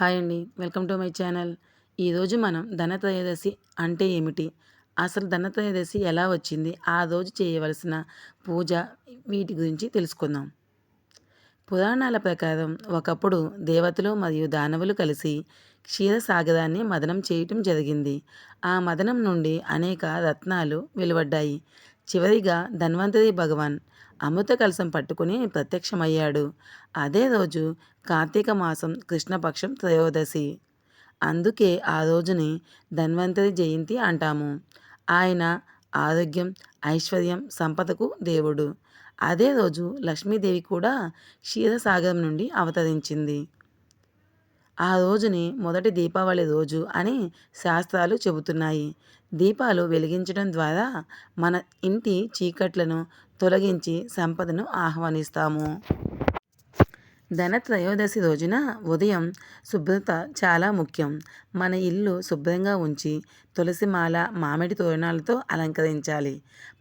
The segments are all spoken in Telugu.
హాయ్ అండి. Welcome to my channel. ఈరోజు మనం ధనత్రయోదశి అంటే ఏమిటి? అసలు ధనత్రయోదశి ఎలా వచ్చింది? ఆ రోజు చేయవలసిన పూజ వీటి గురించి తెలుసుకుందాం. పురాణాల ప్రకారం ఒకప్పుడు దేవతలు మరియు దానవులు కలిసి క్షీరసాగరాన్ని మదనం చేయటం జరిగింది. ఆ మదనం నుండి అనేక రత్నాలు వెలువడ్డాయి. చివరిగా ధన్వంతరి భగవాన్ అమృత కలసం పట్టుకుని ప్రత్యక్షమయ్యాడు. అదే రోజు కార్తీక మాసం కృష్ణపక్షం త్రయోదశి. అందుకే ఆ రోజుని ధన్వంతరి జయంతి అంటాము. ఆయన ఆరోగ్యం ఐశ్వర్యం సంపదకు దేవుడు. అదే రోజు లక్ష్మీదేవి కూడా క్షీరసాగరం నుండి అవతరించింది. ఆ రోజుని మొదటి దీపావళి రోజు అని శాస్త్రాలు చెబుతున్నాయి. దీపాలు వెలిగించడం ద్వారా మన ఇంటి చీకట్లను తొలగించి సంపదను ఆహ్వానిస్తాము. ధన త్రయోదశి రోజున ఉదయం శుభ్రత చాలా ముఖ్యం. మన ఇల్లు శుభ్రంగా ఉంచి తులసిమాల మామిడి తోరణాలతో అలంకరించాలి.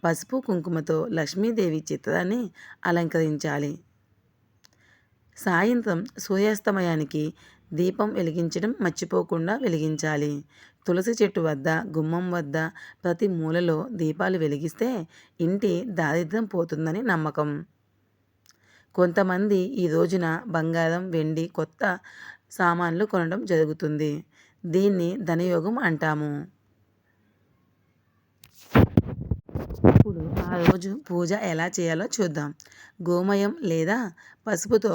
పసుపు కుంకుమతో లక్ష్మీదేవి చిత్రాన్ని అలంకరించాలి. సాయంత్రం సూర్యాస్తమయానికి దీపం వెలిగించడం మర్చిపోకుండా వెలిగించాలి. తులసి చెట్టు వద్ద గుమ్మం వద్ద ప్రతి మూలలో దీపాలు వెలిగిస్తే ఇంటి దారిద్ర్యం పోతుందని నమ్మకం. కొంతమంది ఈ రోజున బంగారం వెండి కొత్త సామాన్లు కొనడం జరుగుతుంది. దీన్ని ధనయోగం అంటాము. ఇప్పుడు ఆ రోజు పూజ ఎలా చేయాలో చూద్దాం. గోమయం లేదా పసుపుతో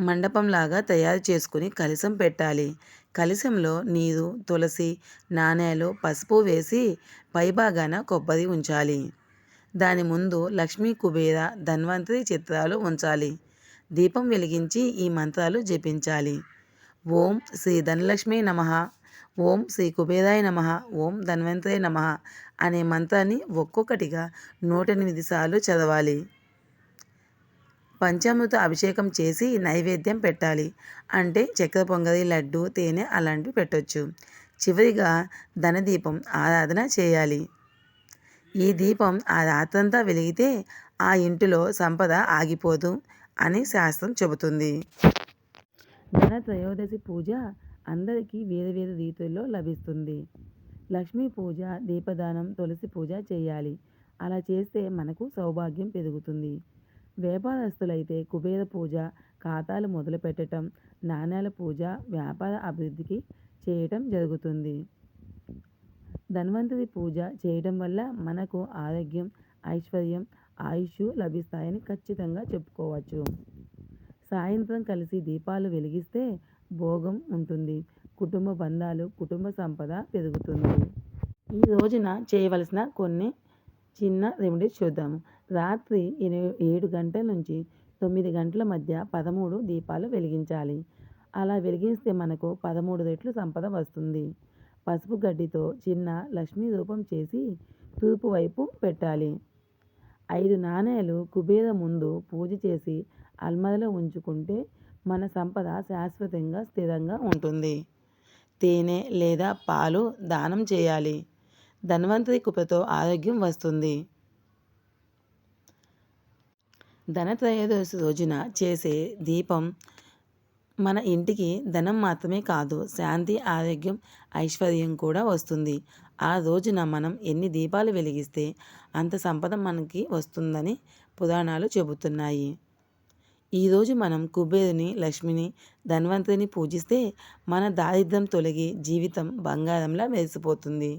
మండపంలాగా తయారు చేసుకుని కలశం పెట్టాలి. కలశంలో నీరు తులసి నాణేలు పసుపు వేసి పైభాగాన కొబ్బరి ఉంచాలి. దాని ముందు లక్ష్మీ కుబేర ధన్వంతరి చిత్రాలు ఉంచాలి. దీపం వెలిగించి ఈ మంత్రాలు జపించాలి. ఓం శ్రీ ధనలక్ష్మి నమ. ఓం శ్రీ కుబేరాయ నమ. ఓం ధన్వంతరే నమ అనే మంత్రాన్ని ఒక్కొక్కటిగా నూట ఎనిమిది సార్లు చదవాలి. పంచామృత అభిషేకం చేసి నైవేద్యం పెట్టాలి. అంటే చక్కెర పొంగలి లడ్డు తేనె అలాంటివి పెట్టవచ్చు చివరిగా ధనదీపం ఆరాధన చేయాలి. ఈ దీపం ఆ రాత్రంతా వెలిగితే ఆ ఇంటిలో సంపద ఆగిపోదు అని శాస్త్రం చెబుతుంది. ధన త్రయోదశి పూజ అందరికీ వేరు వేరు రీతుల్లో లభిస్తుంది. లక్ష్మీ పూజ దీపదానం తులసి పూజ చేయాలి. అలా చేస్తే మనకు సౌభాగ్యం పెరుగుతుంది. వ్యాపారస్తులైతే కుబేర పూజ ఖాతాలు మొదలుపెట్టడం నాణేల నాణ్యాల పూజ వ్యాపార అభివృద్ధికి చేయటం జరుగుతుంది. ధన్వంతరి పూజ చేయడం వల్ల మనకు ఆరోగ్యం ఐశ్వర్యం ఆయుష్ లభిస్తాయని ఖచ్చితంగా చెప్పుకోవచ్చు. సాయంత్రం కలిసి దీపాలు వెలిగిస్తే భోగం ఉంటుంది. కుటుంబ బంధాలు కుటుంబ సంపద పెరుగుతుంది. ఈ రోజున చేయవలసిన కొన్ని చిన్న రెమెడీస్ చూద్దాము. రాత్రి ఎనిమిది ఏడు గంటల నుంచి తొమ్మిది గంటల మధ్య పదమూడు దీపాలు వెలిగించాలి. అలా వెలిగిస్తే మనకు పదమూడు రెట్లు సంపద వస్తుంది. పసుపు గడ్డితో చిన్న లక్ష్మీ రూపం చేసి తూర్పు వైపు పెట్టాలి. ఐదు నాణేలు కుబేర ముందు పూజ చేసి అల్మరలో ఉంచుకుంటే మన సంపద శాశ్వతంగా స్థిరంగా ఉంటుంది. తేనె లేదా పాలు దానం చేయాలి. ధన్వంతరి కృపతో ఆరోగ్యం వస్తుంది. ధనత్రయోదశి రోజున చేసే దీపం మన ఇంటికి ధనం మాత్రమే కాదు శాంతి ఆరోగ్యం ఐశ్వర్యం కూడా వస్తుంది. ఆ రోజున మనం ఎన్ని దీపాలు వెలిగిస్తే అంత సంపద మనకి వస్తుందని పురాణాలు చెబుతున్నాయి. ఈరోజు మనం కుబేరుని లక్ష్మిని ధన్వంతుని పూజిస్తే మన దారిద్ర్యం తొలగి జీవితం బంగారంలా మెరిసిపోతుంది.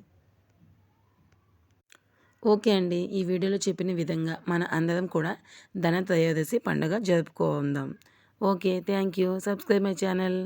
ఓకే అండి. ఈ వీడియోలో చెప్పిన విధంగా మన అందరం కూడా ధన త్రయోదశి పండుగ జరుపుకుందాం. Okay thank you. Subscribe my channel.